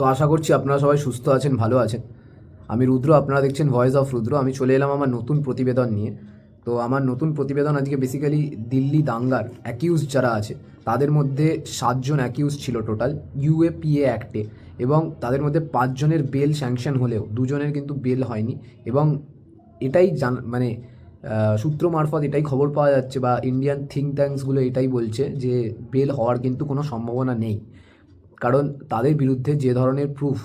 তো আশা করছি আপনারা সবাই সুস্থ আছেন, ভালো আছেন। আমি রুদ্র, আপনারা দেখছেন ভয়েস অফ রুদ্র। আমি চলে এলাম আমার নতুন প্রতিবেদন নিয়ে। তো আমার নতুন প্রতিবেদন আজকে বেসিক্যালি দিল্লি দাঙ্গার অ্যাকিউজ যারা আছে, তাদের মধ্যে সাতজন অ্যাকিউজ ছিল টোটাল ইউএপিএ অ্যাক্টে এবং তাদের মধ্যে পাঁচজনের বেল স্যাংশন হলেও, দুজনের কিন্তু বেল হয়নি। এবং এটাই জান মানে সূত্র মারফত এটাই খবর পাওয়া যাচ্ছে বা ইন্ডিয়ান থিঙ্ক ট্যাঙ্কসগুলো এটাই বলছে যে বেল হওয়ার কিন্তু কোনো সম্ভাবনা নেই। কারণ তাদের বিরুদ্ধে যে ধরনের প্রুফ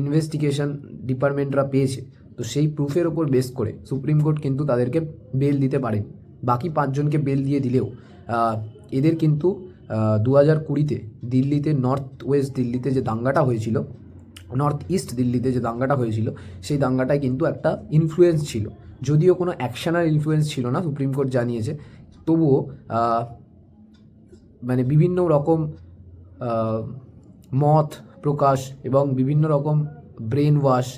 ইনভেস্টিগেশন ডিপার্টমেন্টরা পেয়েছে, তো সেই প্রুফের ওপর বেস করে সুপ্রিম কোর্ট কিন্তু তাদেরকে বেল দিতে পারেন। বাকি পাঁচজনকে বেল দিয়ে দিলেও এদের কিন্তু দু হাজার কুড়িতে দিল্লিতে নর্থ ওয়েস্ট দিল্লিতে যে দাঙ্গাটা হয়েছিল নর্থ ইস্ট দিল্লিতে যে দাঙ্গাটা হয়েছিল, সেই দাঙ্গাটায় কিন্তু একটা ইনফ্লুয়েন্স ছিল। যদিও কোনো অ্যাকশনাল ইনফ্লুয়েন্স ছিল না, সুপ্রিম কোর্ট জানিয়েছে। তবুও মানে বিভিন্ন রকম মত, প্রকাশ এবং বিভিন্ন রকম ব্রেন ওয়াশ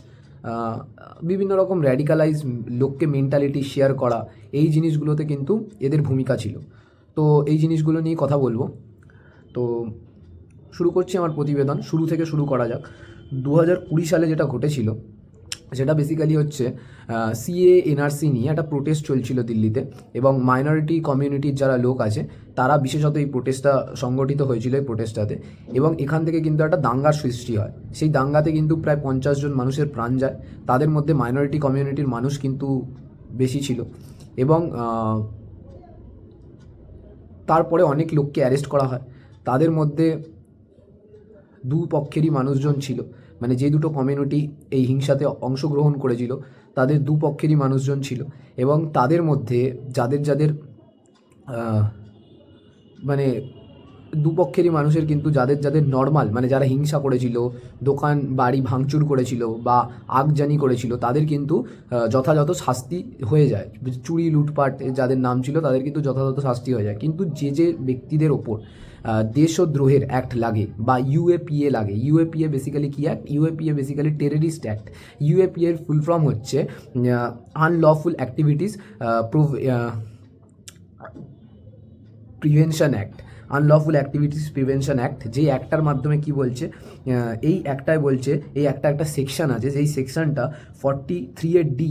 বিভিন্ন রকম র্যাডিকালাইজ লোককে মেন্টালিটি শেয়ার করা, এই জিনিসগুলোতে কিন্তু এদের ভূমিকা ছিল। তো এই জিনিসগুলো নিয়ে কথা বলব। তো শুরু করছি আমার প্রতিবেদন। শুরু থেকে শুরু করা যাক। দু হাজার কুড়ি সালে যেটা ঘটেছিল সেটা বেসিক্যালি হচ্ছে সিএ এনআরসি নিয়ে একটা প্রোটেস্ট চলছিল দিল্লিতে এবং মাইনরিটি কমিউনিটির যারা লোক আছে, তারা বিশেষত এই প্রোটেস্টটা সংগঠিত হয়েছিল এই প্রোটেস্টটাতে এবং এখান থেকে কিন্তু একটা দাঙ্গার সৃষ্টি হয়। সেই দাঙ্গাতে কিন্তু প্রায় পঞ্চাশ জন মানুষের প্রাণ যায়। তাদের মধ্যে মাইনরিটি কমিউনিটির মানুষ কিন্তু বেশি ছিল এবং তারপরে অনেক লোককে অ্যারেস্ট করা হয়। তাদের মধ্যে দু পক্ষেরই মানুষজন ছিল। মানে যে দুটো কমিউনিটি এই হিংসাতে অংশগ্রহণ করেছিল, তাদের দু পক্ষেরই মানুষজন ছিল এবং তাদের মধ্যে যাদের যাদের মানে দুপক্ষেরই মানুষের কিন্তু যাদের যাদের নর্মাল মানে যারা হিংসা করেছিল, দোকান, বাড়ি ভাঙচুর করেছিল বা আগজানি করেছিল, তাদের কিন্তু যথাযথ শাস্তি হয়ে যায়। চুরি, লুটপাট, যাদের নাম ছিল, তাদের কিন্তু যথাযথ শাস্তি হয়ে যায়। কিন্তু যে যে ব্যক্তিদের ওপর দেশদ্রোহের অ্যাক্ট লাগে বা ইউএপিএ লাগে। ইউএপিএ বেসিক্যালি কী act UAPA basically terrorist act ইউএপিএর এর ফুল ফর্ম হচ্ছে unlawful activities prevention act unlawful activities prevention act যে অ্যাক্টটার মাধ্যমে কি বলছে এই অ্যাক্টটায় বলছে, এই একটা একটা সেকশন আছে যেই সেকশনটা ফর্টি থ্রি এর ডি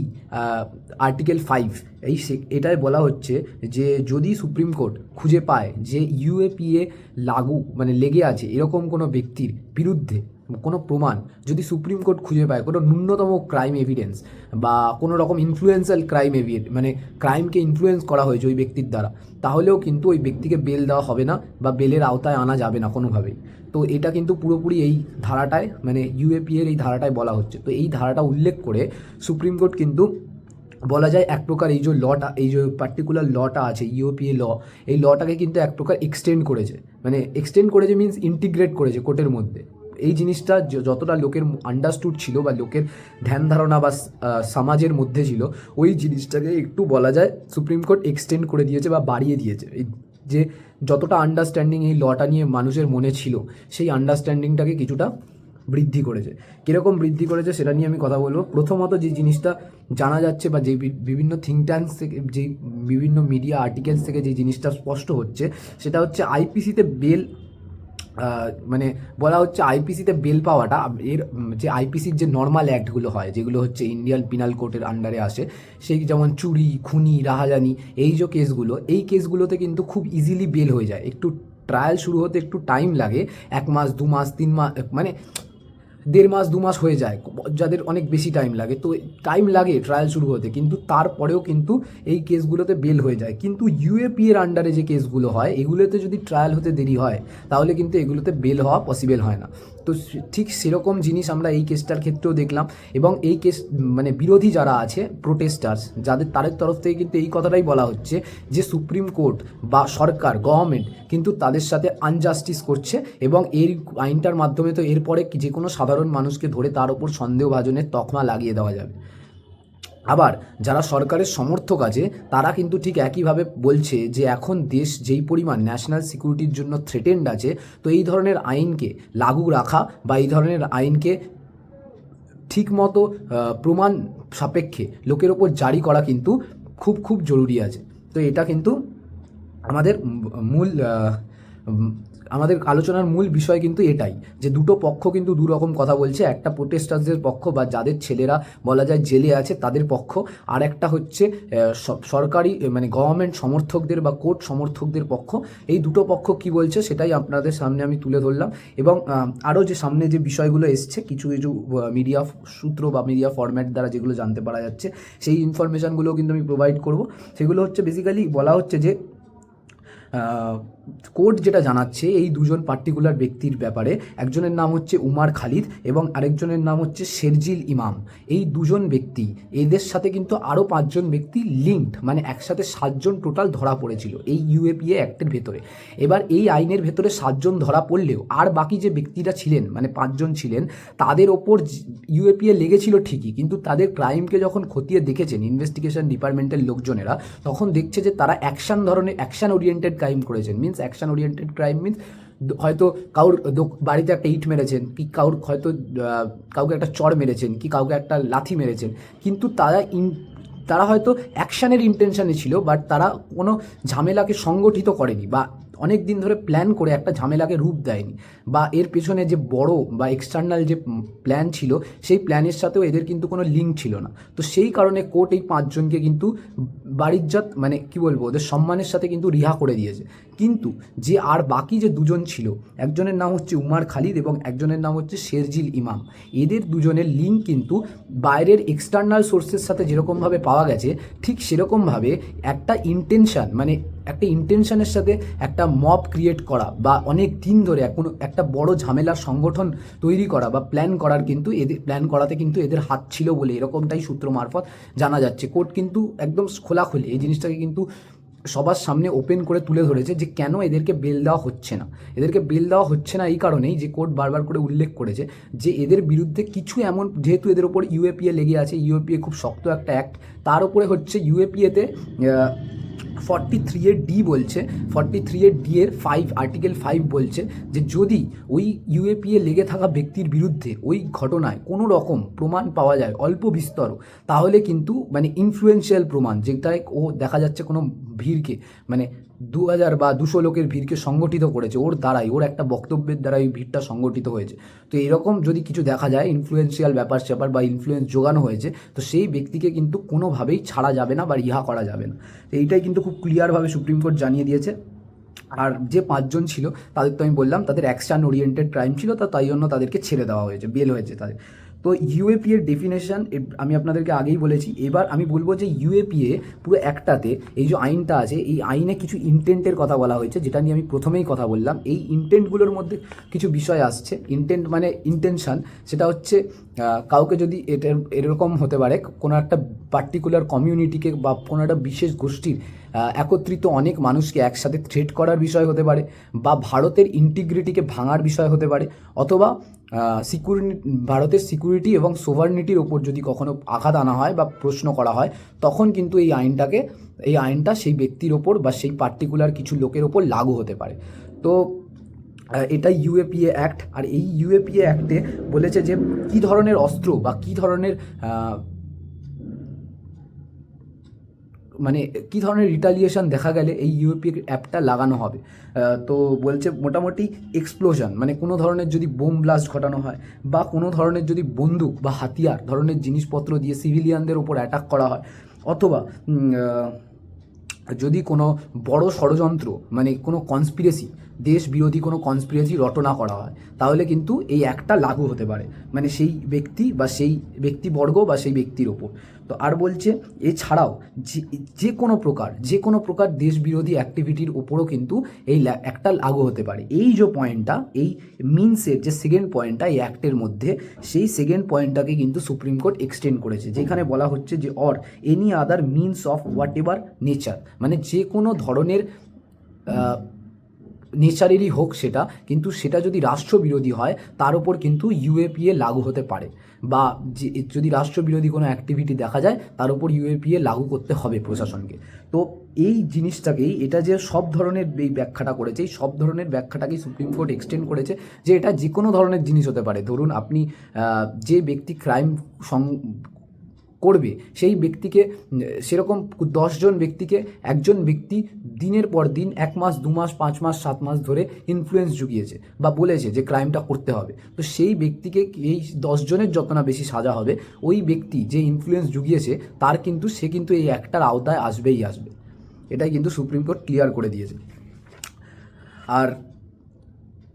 আর্টিকেল ফাইভ এই এটাই বলা হচ্ছে যে যদি সুপ্রিম কোর্ট খুঁজে পায় যে ইউএপিএ লাগু মানে লেগে আছে, এরকম কোনো ব্যক্তির বিরুদ্ধে কোনো প্রমাণ যদি সুপ্রিম কোর্ট খুঁজে পায়, কোনো ন্যূনতম ক্রাইম এভিডেন্স বা কোনো রকম ইনফ্লুয়েন্সাল ক্রাইম এভিড মানে ক্রাইমকে ইনফ্লুয়েন্স করা হয়েছে ওই ব্যক্তির দ্বারা, তাহলেও কিন্তু ওই ব্যক্তিকে বেল দেওয়া হবে না বা বেলের আওতায় আনা যাবে না কোনোভাবেই। তো এটা কিন্তু পুরোপুরি এই ধারাটায় মানে ইউএপি এর এই ধারাটায় বলা হচ্ছে। তো এই ধারাটা উল্লেখ করে সুপ্রিম কোর্ট কিন্তু বলা যায় এক প্রকার এই যে লটা এই যে পার্টিকুলার লটা আছে ইউপিএ ল এই লটাকে কিন্তু এক প্রকার এক্সটেন্ড করেছে। মানে এক্সটেন্ড করেছে মিন্স ইন্টিগ্রেট করেছে কোর্টের মধ্যে। এই জিনিসটা যতটা লোকের আন্ডারস্টুড ছিল বা লোকের ধ্যান ধারণা বা সমাজের মধ্যে ছিল, ওই জিনিসটাকে একটু বলা যায় সুপ্রিম কোর্ট এক্সটেন্ড করে দিয়েছে বা বাড়িয়ে দিয়েছে। যে যতটা আন্ডারস্ট্যান্ডিং এই লটা নিয়ে মানুষের মনে ছিল, সেই আন্ডারস্ট্যান্ডিংটাকে কিছুটা বৃদ্ধি করেছে। কীরকম বৃদ্ধি করেছে সেটা নিয়ে আমি কথা বলব। প্রথমত যে জিনিসটা জানা যাচ্ছে বা যে বিভিন্ন থিঙ্ক ট্যাঙ্কস থেকে, যে বিভিন্ন মিডিয়া আর্টিকেলস থেকে যে জিনিসটা স্পষ্ট হচ্ছে, সেটা হচ্ছে আইপিসিতে বেল মানে বলা হচ্ছে আইপিসিতে বেল পাওয়াটা, এর যে আইপিসির যে নর্মাল অ্যাক্টগুলো হয়, যেগুলো হচ্ছে ইন্ডিয়ান পিনাল কোর্টের আন্ডারে আসে, সেই যেমন চুরি, খুনি, রাহাজানি, এই যে কেসগুলো এই কেসগুলোতে কিন্তু খুব ইজিলি বেল হয়ে যায়। একটু ট্রায়াল শুরু হতে একটু টাইম লাগে, এক মাস, দু মাস, তিন মাস মানে দেড় মাস, দু মাস হয়ে যায়, যাদের অনেক বেশি টাইম লাগে। তো টাইম লাগে ট্রায়াল শুরু হতে, কিন্তু তারপরেও কিন্তু এই কেসগুলোতে বেল হয়ে যায়। কিন্তু ইউএপি এর আন্ডারে যে কেসগুলো হয়, এগুলোতে যদি ট্রায়াল হতে দেরি হয়, তাহলে কিন্তু এগুলোতে বেল হওয়া পসিবল হয় না। তো ঠিক সেরকম জিনিস আমরা এই কেসটার ক্ষেত্রেও দেখলাম এবং এই কেস মানে বিরোধী যারা আছে প্রোটেস্টার্স যাদের, তাদের তরফ থেকে কিন্তু এই কথাটাই বলা হচ্ছে যে সুপ্রিম কোর্ট বা সরকার গভর্নমেন্ট কিন্তু তাদের সাথে আনজাস্টিস করছে এবং এর আইনটার মাধ্যমে তো এরপরে যে কোনো সাধারণ মানুষকে ধরে তার ওপর সন্দেহভাজনের তকমা লাগিয়ে দেওয়া যাবে। আবার যারা সরকারের সমর্থক আছে, তারা কিন্তু ঠিক একইভাবে বলছে যে, এখন দেশ যেই পরিমাণ ন্যাশনাল সিকিউরিটির জন্য থ্রেটেন্ড আছে, তো এই ধরনের আইনকে লাগু রাখা বা এই ধরনের আইনকে ঠিকমতো প্রমাণ সাপেক্ষে লোকের ওপর জারি করা কিন্তু খুব খুব জরুরি আছে। তো এটা কিন্তু আমাদের মূল আমাদের আলোচনার মূল বিষয় কিন্তু এটাই, যে দুটো পক্ষ কিন্তু দু রকম কথা বলছে। একটা প্রোটেস্টারদের পক্ষ বা যাদের ছেলেরা বলা যায় জেলে আছে তাদের পক্ষ, আর একটা হচ্ছে সরকারি মানে গভর্নমেন্ট সমর্থকদের বা কোর্ট সমর্থকদের পক্ষ। এই দুটো পক্ষ কি বলছে সেটাই আপনাদের সামনে আমি তুলে ধরলাম। এবং আরও যে সামনে যে বিষয়গুলো এসছে, কিছু কিছু মিডিয়া সূত্র বা মিডিয়া ফরম্যাট দ্বারা যেগুলো জানতে পারা যাচ্ছে, সেই ইনফরমেশানগুলোও কিন্তু আমি প্রোভাইড করব। সেগুলো হচ্ছে বেসিক্যালি বলা হচ্ছে যে কোর্ট যেটা জানাচ্ছে, এই দুজন পার্টিকুলার ব্যক্তির ব্যাপারে, একজনের নাম হচ্ছে উমার খালিদ এবং আরেকজনের নাম হচ্ছে শেরজিল ইমাম। এই দুজন ব্যক্তি, এদের সাথে কিন্তু আরও পাঁচজন ব্যক্তি লিঙ্কড মানে একসাথে সাতজন টোটাল ধরা পড়েছিল এই ইউএপিএ অ্যাক্টের ভেতরে। এবার এই আইনের ভেতরে সাতজন ধরা পড়লেও, আর বাকি যে ব্যক্তিরা ছিলেন মানে পাঁচজন ছিলেন, তাদের ওপর ইউএপিএ লেগেছিল ঠিকই, কিন্তু তাদের ক্রাইমকে যখন খতিয়ে দেখেছেন ইনভেস্টিগেশন ডিপার্টমেন্টের লোকজনেরা, তখন দেখছে যে তারা অ্যাকশন ধরনের অ্যাকশন ওরিয়েন্টেড ক্রাইম করেছেন। Means action oriented crime means হয়তো দোক- বাড়িতে একটা ইট মেরেছেন, কি কারোর হয়তো কাউকে একটা চড় মেরেছেন, কি কাউকে একটা লাথি মেরেছেন। কিন্তু তারা ইন তারা হয়তো অ্যাকশানের ইন্টেনশানে ছিল বাট তারা কোনো ঝামেলাকে সংগঠিত করেনি বা অনেক দিন ধরে প্ল্যান করে একটা ঝামেলাকে রূপ দেয়নি। বা এর পেছনে যে বড় বা এক্সটার্নাল যে প্ল্যান ছিল, সেই প্ল্যানের সাথেও এদের কিন্তু কোনো লিঙ্ক ছিল না। তো সেই কারণে কোর্ট এই পাঁচজনকে কিন্তু বাড়িজ্জাত মানে কি বলব, ওদের সম্মানের সাথে কিন্তু রিহা করে দিয়েছে। কিন্তু যে আর বাকি যে দুজন ছিল, একজনের নাম হচ্ছে উমার খালিদ এবং একজনের নাম হচ্ছে শেরজিল ইমাম। এদের দুজনের লিঙ্ক কিন্তু বাইরের এক্সটার্নাল সোর্সের সাথে যেরকমভাবে পাওয়া গেছে, ঠিক সেরকমভাবে একটা ইন্টেনশন মানে একটা ইন্টেনশনের সাথে একটা মব ক্রিয়েট করা বা অনেক দিন ধরে কোনো একটা বড় ঝামেলার সংগঠন তৈরি করা বা প্ল্যান করার কিন্তু এদের প্ল্যান করাতে কিন্তু এদের হাত ছিল বলে এরকমটাই সূত্র মারফত জানা যাচ্ছে। কোর্ট কিন্তু একদম খোলাখুলি এই জিনিসটাকে কিন্তু সবার সামনে ওপেন করে তুলে ধরেছে যে কেন এদেরকে বেল দেওয়া হচ্ছে না। এদেরকে বেল দেওয়া হচ্ছে না এই কারণেই যে কোর্ট বারবার করে উল্লেখ করেছে যে এদের বিরুদ্ধে কিছু এমন, যেহেতু এদের ওপর ইউএপিএ লেগে আছে ইউএপিএ খুব শক্ত একটা অ্যাক্ট তার উপরে হচ্ছে ইউএপিএতে ফর্টি থ্রি এর ডি বলছে ফর্টি থ্রি এর ডি এর ফাইভ আর্টিকেল ফাইভ বলছে যে যদি ওই ইউএপিএ লেগে থাকা ব্যক্তির বিরুদ্ধে ওই ঘটনায় কোনো রকম প্রমাণ পাওয়া যায়, অল্প বিস্তর, তাহলে কিন্তু মানে ইনফ্লুয়েন্সিয়াল প্রমাণ, যেটায় ও দেখা যাচ্ছে কোনো ভিড়কে মানে দু হাজার বা দুশো লোকের ভিড়কে সংগঠিত করেছে ওর দ্বারাই, ওর একটা বক্তব্যের দ্বারাই ওই ভিড়টা সংগঠিত হয়েছে। তো এরকম যদি কিছু দেখা যায় ইনফ্লুয়েন্সিয়াল ব্যাপার স্যাপার বা ইনফ্লুয়েন্স জোগানো হয়েছে, তো সেই ব্যক্তিকে কিন্তু কোনোভাবেই ছাড়া যাবে না বা রিহা করা যাবে না। তো এইটাই কিন্তু খুব ক্লিয়ারভাবে সুপ্রিম কোর্ট জানিয়ে দিয়েছে। আর যে পাঁচজন ছিল, তাদের তো আমি বললাম, তাদের অ্যাকশন ওরিয়েন্টেড ক্রাইম ছিল, তা তাই জন্য তাদেরকে ছেড়ে দেওয়া হয়েছে, বেল হয়েছে তাদের। তো ইউএপি এর ডেফিনেশন আমি আপনাদেরকে আগেই বলেছি, এবার আমি বলব যে ইউএপিএ পুরো একটাতে এই যে আইনটা আছে, এই আইনে কিছু ইন্টেন্টের কথা বলা হয়েছে, যেটা নিয়ে আমি প্রথমেই কথা বললাম। এই ইন্টেন্টগুলোর মধ্যে কিছু বিষয় আসছে। ইন্টেন্ট মানে ইন্টেনশন সেটা হচ্ছে কাউকে যদি এটা এরকম হতে পারে, কোনো একটা পার্টিকুলার কমিউনিটিকে বা কোনো একটা বিশেষ গোষ্ঠীর একত্রিত অনেক মানুষকে একসাথে থ্রেট করার বিষয় হতে পারে, বা ভারতের ইন্টিগ্রিটিকে ভাঙার বিষয় হতে পারে, অথবা সিকিউরিটি ভারতের সিকিউরিটি এবং সোভারনিটির ওপর যদি কখনো আঘাত আনা হয় বা প্রশ্ন করা হয়, তখন কিন্তু এই আইনটাকে, এই আইনটা সেই ব্যক্তির ওপর বা সেই পার্টিকুলার কিছু লোকের ওপর লাগু হতে পারে। তো এটা ইউএপিএ অ্যাক্ট আর এই ইউএপিএ অ্যাক্টে বলেছে যে কি ধরনের অস্ত্র বা কি ধরনের মানে কী ধরনের রিটালিয়েশন দেখা গেলে এই ইউএপি অ্যাপটা লাগানো হবে? তো বলছে মোটামুটি এক্সপ্লোশন মানে কোনো ধরনের যদি বোম ব্লাস্ট ঘটানো হয় বা কোনো ধরনের যদি বন্দুক বা হাতিয়ার ধরনের জিনিসপত্র দিয়ে সিভিলিয়ানদের ওপর অ্যাটাক করা হয়, অথবা যদি কোনো বড় ষড়যন্ত্র মানে কোনো কনস্পিরেসি দেশ বিরোধী কোনো কনস্পিরেসি রটনা করা হয়, তাহলে কিন্তু এই একটা লাগু হতে পারে। মানে সেই ব্যক্তি বা সেই ব্যক্তিবর্গ বা সেই ব্যক্তির ওপর তো আর বলছে, এছাড়াও যে যে কোনো প্রকার, যে কোনো প্রকার দেশ বিরোধী অ্যাক্টিভিটির ওপরও কিন্তু এই একটা লাগু হতে পারে। এই যে পয়েন্টটা এই মিনসের যে সেকেন্ড পয়েন্টটা এই অ্যাক্টের মধ্যে, সেই সেকেন্ড পয়েন্টটাকে কিন্তু সুপ্রিম কোর্ট এক্সটেন্ড করেছে। যেখানে বলা হচ্ছে যে or any other means of whatever nature মানে যে কোনো ধরনের নেচারেরই হোক সেটা, কিন্তু সেটা যদি রাষ্ট্রবিরোধী হয়, তার উপর কিন্তু ইউএপিএ লাগু হতে পারে। বা যদি রাষ্ট্রবিরোধী কোনো অ্যাক্টিভিটি দেখা যায়, তার উপর ইউএপিএ লাগু করতে হবে প্রশাসনকে। তো এই জিনিসটাকেই এটা যে সব ধরনের এই ব্যাখ্যাটা করেছে, এই সব ধরনের ব্যাখ্যাটাকেই সুপ্রিম কোর্ট এক্সটেন্ড করেছে যে, এটা যে কোনো ধরনের জিনিস হতে পারে। ধরুন, আপনি যে ব্যক্তি ক্রাইম করবে, সেই ব্যক্তিকে, সেরকম দশজন ব্যক্তিকে একজন ব্যক্তি দিনের পর দিন, এক মাস, দু মাস, পাঁচ মাস, সাত মাস ধরে ইনফ্লুয়েন্স জুগিয়েছে বা বলেছে যে ক্রাইমটা করতে হবে। তো সেই ব্যক্তিকে এই দশজনের যত না বেশি সাজা হবে, ওই ব্যক্তি যে ইনফ্লুয়েন্স জুগিয়েছে, তার কিন্তু, সে কিন্তু এই একটার আওতায় আসবেই আসবে। এটাই কিন্তু সুপ্রিম কোর্ট ক্লিয়ার করে দিয়েছে। আর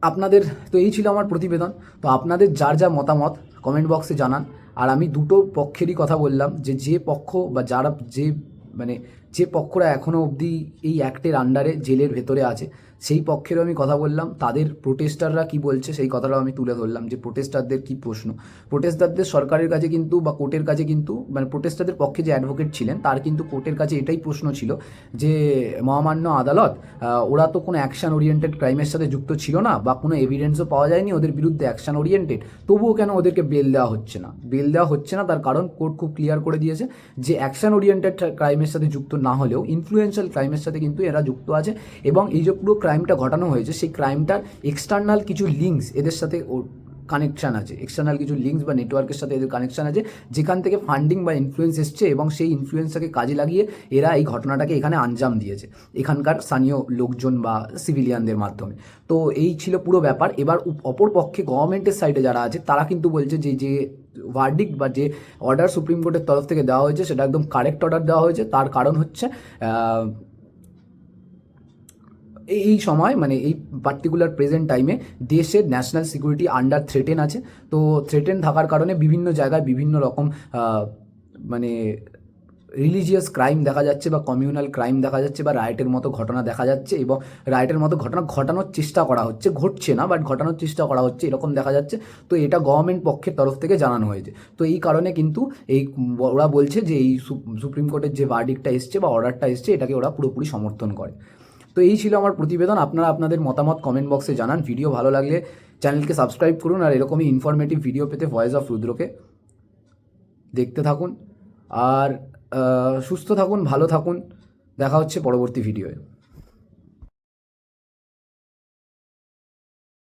আপনাদের, তো এই ছিল আমার প্রতিবেদন। তো আপনাদের যার যা মতামত কমেন্ট বক্সে জানান। আর আমি দুটো পক্ষেরই কথা বললাম যে যে পক্ষ বা যারা যে মানে যে পক্ষরা এখনও অবধি এই অ্যাক্টের আন্ডারে জেলের ভেতরে আছে, সেই পক্ষেরও আমি কথা বললাম। তাদের প্রোটেস্টাররা কি বলছে সেই কথাটাও আমি তুলে ধরলাম যে প্রোটেস্টারদের কি প্রশ্ন। প্রোটেস্টারদের সরকারের কাছে কিন্তু বা কোর্টের কাছে কিন্তু মানে প্রোটেস্টারদের পক্ষে যে অ্যাডভোকেট ছিলেন, তার কিন্তু কোর্টের কাছে এটাই প্রশ্ন ছিল যে, মহামান্য আদালত ওরা তো কোনো অ্যাকশন ওরিয়েন্টেড ক্রাইমের সাথে যুক্ত ছিল না বা কোনো এভিডেন্সও পাওয়া যায়নি ওদের বিরুদ্ধে অ্যাকশন ওরিয়েন্টেড তবুও কেন ওদেরকে বেল দেওয়া হচ্ছে না? বেল দেওয়া হচ্ছে না, তার কারণ কোর্ট খুব ক্লিয়ার করে দিয়েছে যে অ্যাকশন ওরিয়েন্টেড ক্রাইমের সাথে যুক্ত না হলেও ইনফ্লুয়েন্সিয়াল ক্রাইমের সাথে কিন্তু এরা যুক্ত আছে এবং এই যে পুরো ক্রাইমটা ঘটানো হয়েছে, সেই ক্রাইমটার এক্সটার্নাল কিছু লিঙ্কস এদের সাথে কানেকশান আছে এক্সটার্নাল কিছু লিঙ্কস বা নেটওয়ার্কের সাথে এদের কানেকশান আছে, যেখান থেকে ফান্ডিং বা ইনফ্লুয়েন্স এসছে এবং সেই ইনফ্লুয়েন্সটাকে কাজে লাগিয়ে এরা এই ঘটনাটাকে এখানে আঞ্জাম দিয়েছে, এখানকার স্থানীয় লোকজন বা সিভিলিয়ানদের মাধ্যমে। তো এই ছিল পুরো ব্যাপার। এবার অপর পক্ষে গভর্নমেন্টের সাইডে যারা আছে, তারা কিন্তু বলছে যে যে ওয়ার্ডিক বা যে অর্ডার সুপ্রিম কোর্টের তরফ থেকে দেওয়া হয়েছে, সেটা একদম কারেক্ট অর্ডার দেওয়া হয়েছে। তার কারণ হচ্ছে এই সময় মানে এই পার্টিকুলার প্রেজেন্ট টাইমে দেশের ন্যাশনাল সিকিউরিটি আন্ডার থ্রেটেন আছে। তো থ্রেটেন থাকার কারণে বিভিন্ন জায়গায় বিভিন্ন রকম মানে রিলিজিয়াস ক্রাইম দেখা যাচ্ছে বা কমিউনাল ক্রাইম দেখা যাচ্ছে বা রাইটের মতো ঘটনা দেখা যাচ্ছে এবং রাইটের মতো ঘটনা ঘটানোর চেষ্টা করা হচ্ছে, ঘটছে না বাট ঘটানোর চেষ্টা করা হচ্ছে, এরকম দেখা যাচ্ছে। তো এটা গভর্নমেন্ট পক্ষের তরফ থেকে জানানো হয়েছে। তো এই কারণে কিন্তু এই ওরা বলছে যে এই সুপ্রিম কোর্টের যে ভার্ডিকটা এসছে বা অর্ডারটা এসছে, এটাকে ওরা পুরোপুরি সমর্থন করে। তো এই ছিল আমার প্রতিবেদন। আপনারা আপনাদের মতামত কমেন্ট বক্সে জানান। ভিডিও ভালো লাগলে চ্যানেলকে সাবস্ক্রাইব করুন আর এরকমই ইনফরমেটিভ ভিডিও পেতে ভয়েস অফ রুদ্রকে দেখতে থাকুন। আর সুস্থ থাকুন, ভালো থাকুন। দেখা হচ্ছে পরবর্তী ভিডিওয়ে